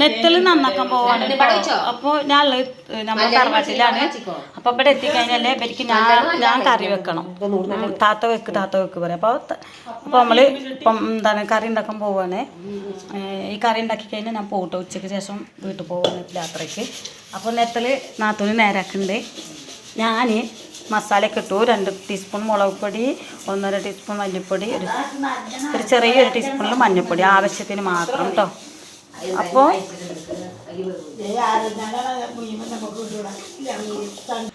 നെത്തൽ നന്നാക്കാൻ പോവാണ് കേട്ടോ. അപ്പൊ ഞാൻ നമ്മൾ നമ്മുടെ തറവാട്ടിലാണ്. അപ്പൊ ഇവിടെ എത്തിക്കഴിഞ്ഞാലേ ഇവർക്ക് ഞാൻ ഞാൻ കറി വെക്കണം. താത്ത വെക്ക് താത്ത വെക്ക് പറയാം. അപ്പൊ അപ്പോൾ അപ്പൊ നമ്മൾ ഇപ്പം എന്താണ് കറി ഉണ്ടാക്കാൻ പോവാണ്. ഈ കറി ഉണ്ടാക്കി കഴിഞ്ഞാൽ ഞാൻ പോട്ട്. ഉച്ചയ്ക്ക് ശേഷം വീട്ടിൽ പോവാണ് യാത്രയ്ക്ക്. അപ്പോൾ നെത്തൽ നാത്തൂന് നേരാക്കുന്നുണ്ട്. ഞാൻ മസാലയൊക്കെ ഇട്ടു. രണ്ട് ടീസ്പൂൺ മുളക് പൊടി ഒന്നര ടീസ്പൂൺ മല്ലിപ്പൊടി ഒരു ഒരു ചെറിയൊരു ടീസ്പൂണിൽ മഞ്ഞൾപ്പൊടി ആവശ്യത്തിന് മാത്രം കേട്ടോ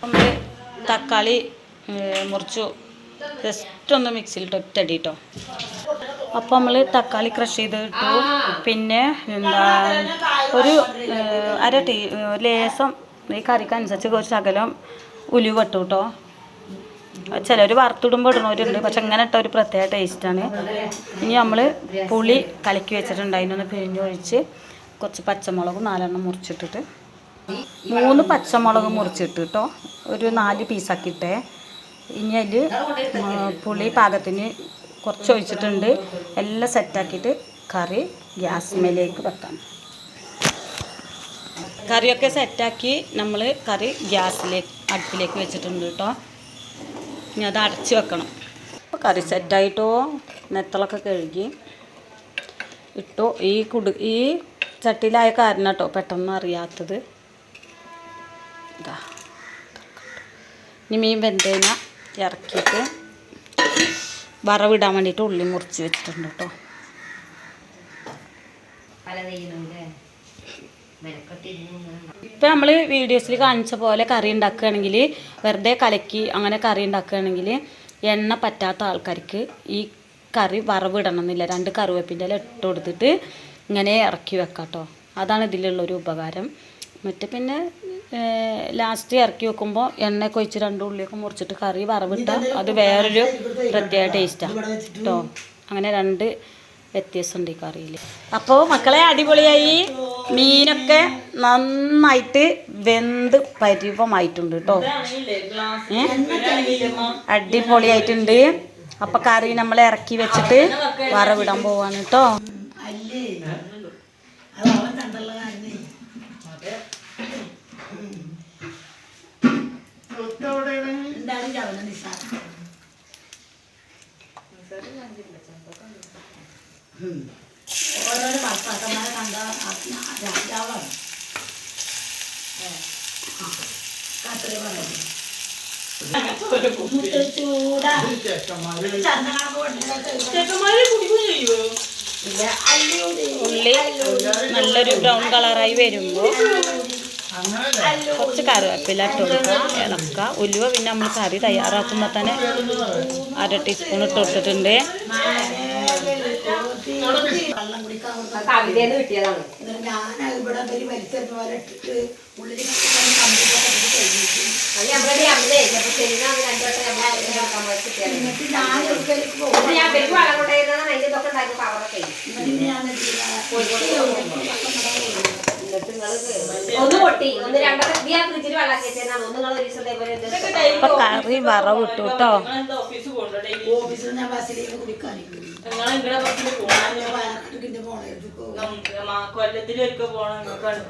നമ്മൾ തക്കാളി മുറിച്ചു. ജസ്റ്റ് ഒന്ന് മിക്സിയിലിട്ട് ഒറ്റടി കേട്ടോ അപ്പോൾ നമ്മൾ തക്കാളി ക്രഷ് ചെയ്ത് ഇട്ടു പിന്നെ എന്താ ഒരു അര ടീ ലേസം ഈ കറിക്കനുസരിച്ച് കുറച്ച് അകലം ഉലുവ ഇട്ടു കേട്ടോ ചിലർ വറുത്തിടുമ്പോൾ ഇടുന്നവരുണ്ട്. പക്ഷെ ഇങ്ങനെ ഇട്ട ഒരു പ്രത്യേക ടേസ്റ്റാണ് ഇനി നമ്മൾ പുളി കലക്കി വെച്ചിട്ടുണ്ട്. അതിനൊന്ന് പിഴിഞ്ഞൊഴിച്ച് കുറച്ച് പച്ചമുളക് നാലെണ്ണം മുറിച്ചിട്ടിട്ട്. മൂന്ന് പച്ചമുളക് മുറിച്ചിട്ട് കേട്ടോ ഒരു നാല് പീസാക്കിയിട്ടെ ഇനി അതിൽ പുളി പാകത്തിന് കുറച്ച് ഒഴിച്ചിട്ടുണ്ട്. എല്ലാം സെറ്റാക്കിയിട്ട് കറി ഗ്യാസ്മേലേക്ക് വെക്കാം. കറിയൊക്കെ സെറ്റാക്കി നമ്മൾ കറി ഗ്യാസിലേക്ക് അടുപ്പിലേക്ക് വെച്ചിട്ടുണ്ട് കേട്ടോ ഇനി അത് അടച്ച് വെക്കണം. അപ്പോൾ കറി സെറ്റായിട്ടോ നെത്തളൊക്കെ കഴുകി ഇട്ടോ? ഈ കുടു ഈ ചട്ടിയിലായ കാരണം കേട്ടോ പെട്ടെന്ന് അറിയാത്തത്. ഇതാ ഇനി മീൻ വെന്തേന ഇറക്കിയിട്ട് വറവിടാൻ വേണ്ടിയിട്ട് ഉള്ളി മുറിച്ച് വെച്ചിട്ടുണ്ട് കേട്ടോ ഇപ്പം നമ്മൾ വീഡിയോസിൽ കാണിച്ച പോലെ കറി ഉണ്ടാക്കുകയാണെങ്കിൽ വെറുതെ കലക്കി അങ്ങനെ കറി ഉണ്ടാക്കുകയാണെങ്കിൽ എണ്ണ പറ്റാത്ത ആൾക്കാർക്ക് ഈ കറി വറവിടണം എന്നില്ല രണ്ട് കറിവേപ്പിന്റെ ഇല ഇട്ട് കൊടുത്തിട്ട് ഇങ്ങനെ ഇറക്കി വെക്കാം കേട്ടോ അതാണ് ഇതിലുള്ളൊരു ഉപകാരം. മറ്റേ പിന്നെ ലാസ്റ്റ് ഇറക്കി വെക്കുമ്പോൾ എണ്ണയൊക്കെ ഒഴിച്ച് രണ്ട് ഉള്ളിയൊക്കെ മുറിച്ചിട്ട് കറി വറവിട്ടാൽ അത് വേറൊരു പ്രത്യേക ടേസ്റ്റാണ് കേട്ടോ അങ്ങനെ രണ്ട് വ്യത്യാസമുണ്ട് ഈ കറിയിൽ അപ്പോൾ മക്കളെ അടിപൊളിയായി. മീനൊക്കെ നന്നായിട്ട് വെന്ത് പരിവമായിട്ടുണ്ട് കേട്ടോ അടിപൊളിയായിട്ടുണ്ട്. അപ്പൊ കറി നമ്മൾ ഇറക്കി വെച്ചിട്ട് വറവിടാൻ പോവാണ് കേട്ടോ ഓരോരോ ഭർത്താക്കന്മാരെ കണ്ട രാജാവാണ്. അത്രേ പറയുന്നു മുത്തച്ചൂട ചന്ദനം ഇല്ല അല്ലൂടി ഉള്ളി നല്ലൊരു ബ്രൗൺ കളറായി വരുമ്പോൾ കുറച്ച് കറിവേപ്പില ഇട്ട് കൊടുക്കുക ഇളക്കുക ഉലുവ പിന്നെ നമ്മൾ കറി തയ്യാറാക്കുമ്പോൾ തന്നെ അര ടീസ്പൂൺ ഇട്ട് കൊടുത്തിട്ടുണ്ട്. വെള്ളം കുടിക്കാൻ കൊടുക്കാൻ കവിതയെന്ന് കിട്ടിയതാണ്. എന്നിട്ട് ഞാൻ ഇവിടെ ഒരു വലിച്ചെറിഞ്ഞ പോലെ ഇട്ടിട്ട് ഉള്ളിൽ എന്നിട്ട് ഞാൻ ഒരിക്കലേക്ക് പോകും ഒന്ന് പൊട്ടി ഒന്ന് രണ്ടൊക്കെ ഇത് ഞാൻ ഫ്രിഡ്ജിൽ വെള്ളം കയറ്റിയതാണ് ഒന്ന് നിങ്ങൾ ഒരു ദിവസം കറി വറവ് ഇട്ടു കേട്ടോ ഓഫീസിൽ ഞാൻ ബസ്സിലേക്ക് ബസ്സിൽ പോകണം കൊല്ലത്തിലൊക്കെ പോകണം നിങ്ങൾക്ക്